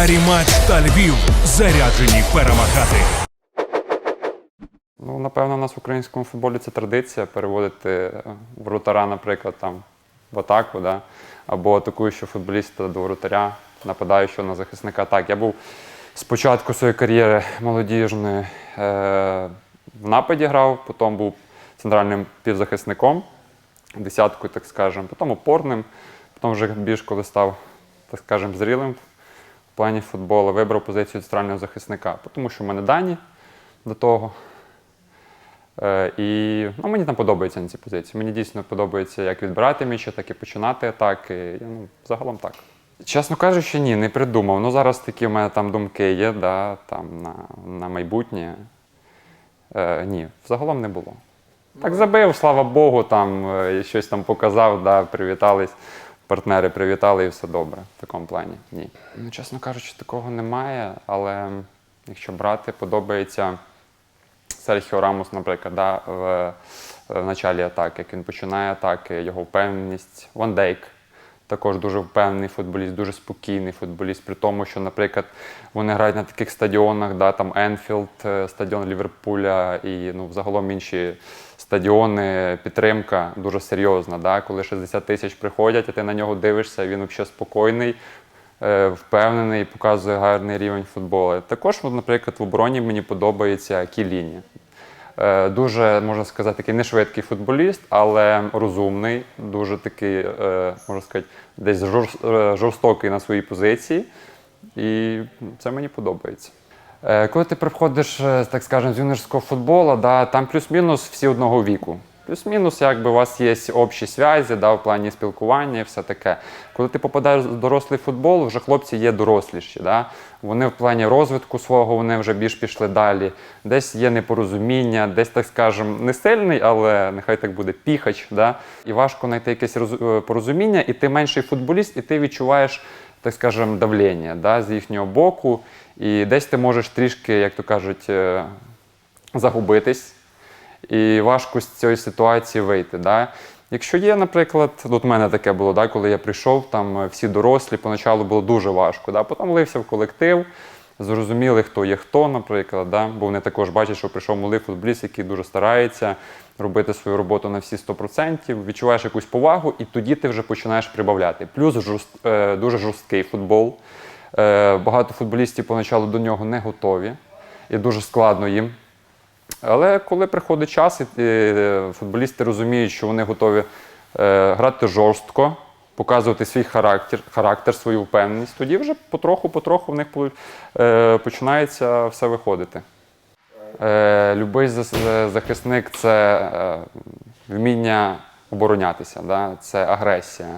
Паріматч та Львів заряджені перемагати. Ну, напевно, у нас в українському футболі це традиція переводити е, воротара, наприклад, там в атаку, да? або атакуючого футболіста до воротаря, нападаючого на захисника. Так, я був спочатку своєї кар'єри молодіжної е- в нападі грав, потім був центральним півзахисником, десяткою, так скажемо, потім опорним, потім вже більш коли став, так скажемо, зрілим в плані футболу, вибрав позицію центрального захисника, тому що в мене дані до того. Е, і ну, мені там подобається на цій позиції. Мені дійсно подобається як відбирати м'ячі, так і починати атаки. І, Ну, загалом так. Чесно кажучи, ні, не придумав. Ну зараз такі в мене там думки є, да, там, на, на майбутнє. Е, ні, загалом не було. Так забив, слава Богу, там е, щось там показав, да, привітались, партнери привітали і все добре в такому плані. Ні. Ну, чесно кажучи, такого немає, але якщо брати, подобається. Серхіо Рамос, наприклад, да, в, в началі атаки, як він починає атаки, його впевненість. Ван Дейк також дуже впевнений футболіст, дуже спокійний футболіст, при тому, що, наприклад, вони грають на таких стадіонах, да, там Енфілд, стадіон Ліверпуля і ну, загалом інші стадіони, підтримка дуже серйозна. Да, коли 60 тисяч приходять, а ти на нього дивишся, він взагалі спокійний, е, впевнений, показує гарний рівень футболу. Також, наприклад, в обороні мені подобається Кіліні. Е, Дуже, можна сказати, такий не швидкий футболіст, але розумний, дуже такий, е, можна сказати, десь е, жорстокий на своїй позиції. І це мені подобається. Коли ти приходиш, так скажемо, з юношського футболу, да, там плюс-мінус всі одного віку. Плюс-мінус, якби у вас є общі зв'язі, да, в плані спілкування і все таке. Коли ти попадаєш в дорослий футбол, вже хлопці є доросліші. Да? Вони в плані розвитку свого вони вже більш пішли далі. Десь є непорозуміння, десь, так скажемо, не сильний, але нехай так буде піхач. Да? І важко знайти якесь е, порозуміння, і ти менший футболіст, і ти відчуваєш, так скажемо, давлення да, з їхнього боку. І десь ти можеш трішки, як то кажуть, е, загубитись і важко з цієї ситуації вийти. Да? Якщо є, наприклад, от у мене таке було, да, коли я прийшов, там е, всі дорослі, поначалу було дуже важко. Да? Потім влився в колектив, зрозуміли, хто є хто, наприклад. Да? Бо вони також бачать, що прийшов малий футболіст, який дуже старається робити свою роботу на всі 100%, відчуваєш якусь повагу, і тоді ти вже починаєш прибавляти. Плюс жорст, е, дуже жорсткий футбол. Е, багато футболістів поначалу до нього не готові, і дуже складно їм. Але коли приходить час, і е, футболісти розуміють, що вони готові е, грати жорстко, показувати свій характер, характер, свою впевненість, тоді вже потроху-потроху в них е, починається все виходити. Любий захисник це вміння оборонятися, да? це агресія,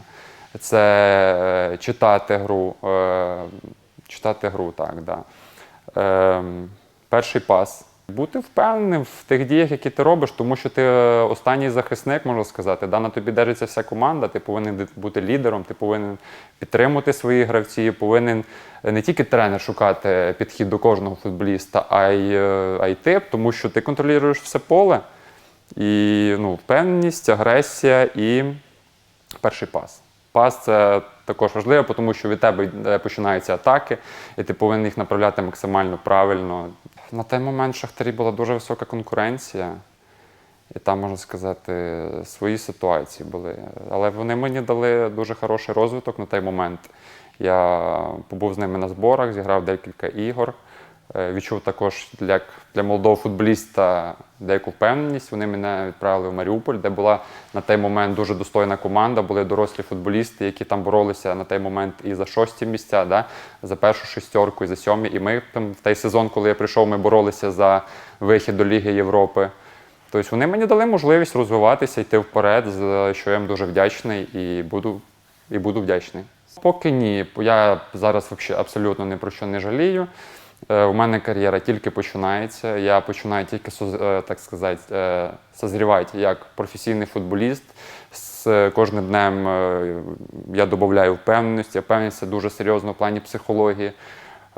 це читати гру, читати гру, так, да. Е, перший пас. Бути впевненим в тих діях, які ти робиш, тому що ти е, останній захисник, можна сказати. Да? На тобі держиться вся команда, ти повинен бути лідером, ти повинен підтримувати своїх гравців, повинен е, не тільки тренер шукати підхід до кожного футболіста, а й, е, а й ти, тому що ти контролюєш все поле. І ну, впевненість, агресія і перший пас. Пас це також важливо, тому що від тебе починаються атаки, і ти повинен їх направляти максимально правильно. На той момент в Шахтарі була дуже висока конкуренція, і там, можна сказати, свої ситуації були. Але вони мені дали дуже хороший розвиток на той момент. Я побув з ними на зборах, зіграв декілька ігор. Е, Відчув також для, для молодого футболіста деяку впевненість. Вони мене відправили в Маріуполь, де була на той момент дуже достойна команда. Були дорослі футболісти, які там боролися на той момент і за шості місця, да? за першу шестерку, і за сьомі. І ми там в той сезон, коли я прийшов, ми боролися за вихід до Ліги Європи. Тобто вони мені дали можливість розвиватися, йти вперед, за що я їм дуже вдячний і буду, і буду вдячний. Поки ні, я зараз абсолютно ні про що не жалію. Е, У мене кар'єра тільки починається. Я починаю тільки е, так сказати, е, созрівати як професійний футболіст. З кожним днем е, я додаю впевненості. Впевненість це дуже серйозно в плані психології,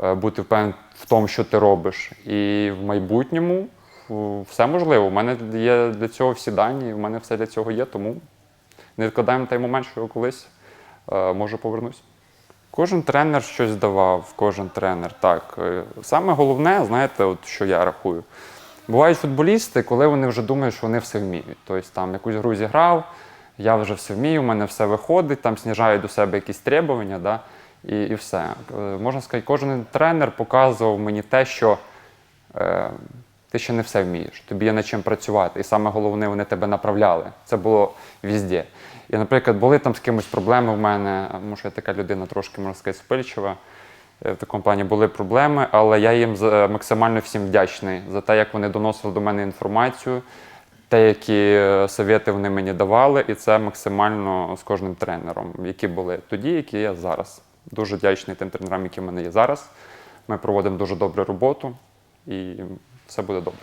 е, бути впевненим в тому, що ти робиш. І в майбутньому е, все можливо. У мене є для цього всі дані, у мене все для цього є, тому не відкладаємо той момент, що я колись е, може повернусь. Кожен тренер щось давав, кожен тренер. Так. Е, Саме головне, знаєте, от що я рахую. Бувають футболісти, коли вони вже думають, що вони все вміють. Тобто там якусь гру зіграв, я вже все вмію, у мене все виходить, там сніжають до себе якісь требування, да? і, і все. Е, Можна сказати, кожен тренер показував мені те, що е, ти ще не все вмієш, тобі є над чим працювати. І саме головне, вони тебе направляли. Це було везде. І, наприклад, були там з кимось проблеми в мене, тому що я така людина трошки, можна сказати, спильчива. Е, В такому плані були проблеми, але я їм максимально всім вдячний за те, як вони доносили до мене інформацію, те, які е, совєти вони мені давали, і це максимально з кожним тренером, які були тоді, які є зараз. Дуже вдячний тим тренерам, які в мене є зараз. Ми проводимо дуже добру роботу і все буде добре.